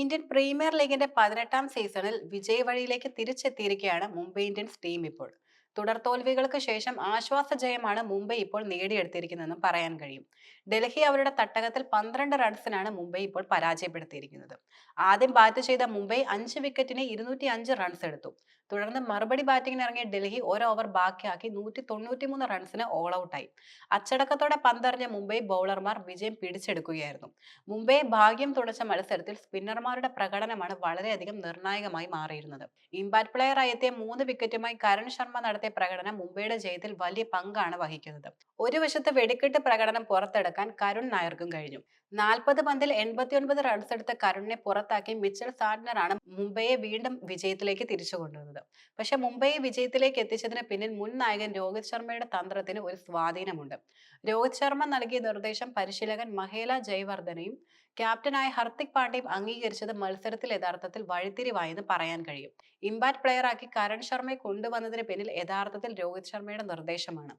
Indian premier ലീഗിന്റെ പതിനെട്ടാം സീസണിൽ വിജയ വഴിയിലേക്ക് തിരിച്ചെത്തിയിരിക്കുകയാണ് മുംബൈ ഇന്ത്യൻസ് ടീം ഇപ്പോൾ. തുടർ തോൽവികൾക്ക് ശേഷം ആശ്വാസ ജയമാണ് മുംബൈ ഇപ്പോൾ നേടിയെടുത്തിരിക്കുന്നതെന്നും പറയാൻ കഴിയും. ഡൽഹി അവരുടെ തട്ടകത്തിൽ പന്ത്രണ്ട് റൺസിനാണ് മുംബൈ ഇപ്പോൾ പരാജയപ്പെടുത്തിയിരിക്കുന്നത്. ആദ്യം ബാറ്റ് ചെയ്ത മുംബൈ അഞ്ച് വിക്കറ്റിന് ഇരുന്നൂറ്റി അഞ്ച് റൺസ് എടുത്തു. തുടർന്ന് മറുപടി ബാറ്റിംഗിന് ഇറങ്ങിയ ഡൽഹി ഒരു ഓവർ ബാക്കിയാക്കി നൂറ്റി തൊണ്ണൂറ്റിമൂന്ന് റൺസിന് ഓൾ ഔട്ടായി അച്ചടക്കത്തോടെ പന്തെറിഞ്ഞ മുംബൈ ബൗളർമാർ വിജയം പിടിച്ചെടുക്കുകയായിരുന്നു. മുംബൈ ഭാഗ്യം തുടച്ച മത്സരത്തിൽ സ്പിന്നർമാരുടെ പ്രകടനമാണ് വളരെയധികം നിർണായകമായി മാറിയിരുന്നത്. ഇമ്പാക്ട് പ്ലെയറായി എത്തിയ മൂന്ന് വിക്കറ്റുമായി കരൺ ശർമ്മ നടത്തിയ പ്രകടനം മുംബൈയുടെ ജയത്തിൽ വലിയ പങ്കാണ് വഹിക്കുന്നത്. ഒരു വശത്ത് വെടിക്കെട്ട് പ്രകടനം പുറത്തെടുക്കാൻ കരുൺ നായർക്കും കഴിഞ്ഞു. നാൽപ്പത് പന്തിൽ എൺപത്തിയൊൻപത് റൺസ് എടുത്ത കരുണിനെ പുറത്താക്കി മിച്ചൽ സാഡ്നറാണ് മുംബൈയെ വീണ്ടും വിജയത്തിലേക്ക് തിരിച്ചു കൊണ്ടുവന്നത് പക്ഷെ മുംബൈ വിജയത്തിലേക്ക് എത്തിച്ചതിന് പിന്നിൽ മുൻ നായകൻ രോഹിത് ശർമ്മയുടെ തന്ത്രത്തിന് ഒരു സ്വാധീനമുണ്ട്. രോഹിത് ശർമ്മ നൽകിയ നിർദ്ദേശം പരിശീലകൻ മഹേല ജയ്വർദ്ധനയും ക്യാപ്റ്റനായ ഹർദിക് പാണ്ഡ്യയും അംഗീകരിച്ചത് മത്സരത്തിൽ യഥാർത്ഥത്തിൽ വഴിത്തിരിവായെന്ന് പറയാൻ കഴിയും. ഇമ്പാക്ട് പ്ലെയറാക്കി കരൺ ശർമ്മയെ കൊണ്ടുവന്നതിന് പിന്നിൽ യഥാർത്ഥത്തിൽ രോഹിത് ശർമ്മയുടെ നിർദ്ദേശമാണ്.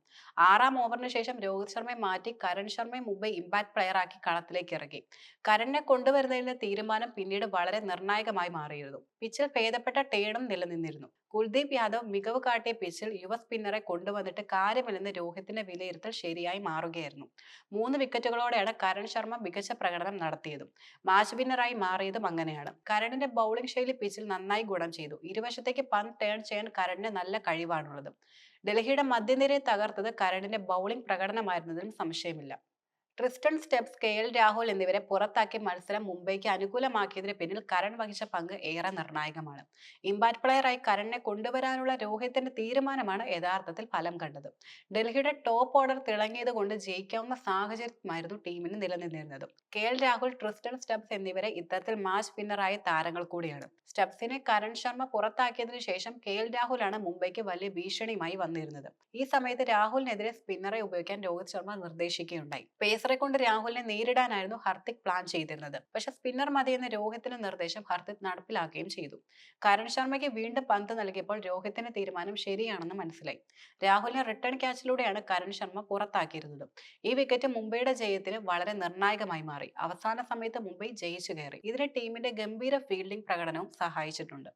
ആറാം ഓവറിന് ശേഷം രോഹിത് ശർമ്മയെ മാറ്റി കരൺ ശർമ്മയെ മുംബൈ ഇമ്പാക്ട് പ്ലെയറാക്കി കളത്തിലേക്ക് ഇറങ്ങി കരണിനെ കൊണ്ടുവരുന്നതിന്റെ തീരുമാനം പിന്നീട് വളരെ നിർണായകമായി മാറിയിരുന്നു. പിച്ചിൽ ഭേദപ്പെട്ട ടേണും നിലനിന്നിരുന്നു. കുൽദീപ് യാദവ് മികവ് കാട്ടിയ പിച്ചിൽ യുവ സ്പിന്നറെ കൊണ്ടുവന്നിട്ട് കാര്യമില്ലെന്ന് രോഹിത്തിന്റെ വിലയിരുത്തൽ ശരിയായി മാറുകയായിരുന്നു. മൂന്ന് വിക്കറ്റുകളോടെയാണ് കരൺ ശർമ്മ മികച്ച പ്രകടനം നടത്തിയതും. മാച്ച് വിന്നറായി മാറിയതും അങ്ങനെയാണ്. കരണിന്റെ ബൗളിംഗ് ശൈലി പിച്ചിൽ നന്നായി ഗുണം ചെയ്തു. ഇരുവശത്തേക്ക് പന്ത് ടേൺ ചെയ്യാൻ കരണിന് നല്ല കഴിവാണുള്ളത്. ഡൽഹിയുടെ മധ്യനിരയെ തകർത്തത് കരണിന്റെ ബൗളിംഗ് പ്രകടനമായിരുന്നതിലും സംശയമില്ല. Tristan Stubbs K L Rahul എന്നിവരെ പുറത്താക്കി മത്സരം മുംബൈക്ക് അനുകൂലമാക്കിയതിന് പിന്നിൽ കരൺ വഹിച്ച പങ്ക് ഏറെ നിർണായകമാണ്. ഇമ്പാക്ട് പ്ലെയറായി കരണിനെ കൊണ്ടുവരാനുള്ള രോഹിത്തിന്റെ തീരുമാനമാണ് യഥാർത്ഥത്തിൽ ഫലം കണ്ടത്. ഡൽഹിയുടെ ടോപ്പ് ഓർഡർ തിളങ്ങിയത് കൊണ്ട് ജയിക്കാവുന്ന സാഹചര്യമായിരുന്നു ടീമിന് നിലനിന്നിരുന്നത്. K L Rahul Tristan Stubbs എന്നിവരെ ഇത്തരത്തിൽ മാച്ച് വിന്നറായ താരങ്ങൾ കൂടിയാണ്. സ്റ്റെപ്സിനെ കരൺ ശർമ്മ പുറത്താക്കിയതിനു ശേഷം കെ എൽ രാഹുലാണ് മുംബൈക്ക് വലിയ ഭീഷണിയുമായി വന്നിരുന്നത്. ഈ സമയത്ത് രാഹുലിനെതിരെ സ്പിന്നറെ ഉപയോഗിക്കാൻ രോഹിത് ശർമ്മ നിർദ്ദേശിക്കുകയുണ്ടായി. പേസറെ കൊണ്ട് രാഹുലിനെ നേരിടാനായിരുന്നു ഹർദിക് പ്ലാൻ ചെയ്തിരുന്നത്. പക്ഷെ സ്പിന്നർ മതിയെന്ന രോഹിത്തിന്റെ നിർദ്ദേശം ഹർദിക് നടപ്പിലാക്കുകയും ചെയ്തു. കരൺ ശർമ്മയ്ക്ക് വീണ്ടും പന്ത് നൽകിയപ്പോൾ രോഹിത്തിന്റെ തീരുമാനം ശരിയാണെന്ന് മനസ്സിലായി. രാഹുലിനെ റിട്ടേൺ ക്യാച്ചിലൂടെയാണ് കരൺ ശർമ്മ പുറത്താക്കിയിരുന്നത്. ഈ വിക്കറ്റ് മുംബൈയുടെ ജയത്തിന് വളരെ നിർണായകമായി മാറി. അവസാന സമയത്ത് മുംബൈ ജയിച്ചു കയറി. ഇതിന് ടീമിന്റെ ഗംഭീര ഫീൽഡിംഗ് പ്രകടനവും സഹായിച്ചിട്ടുണ്ട്.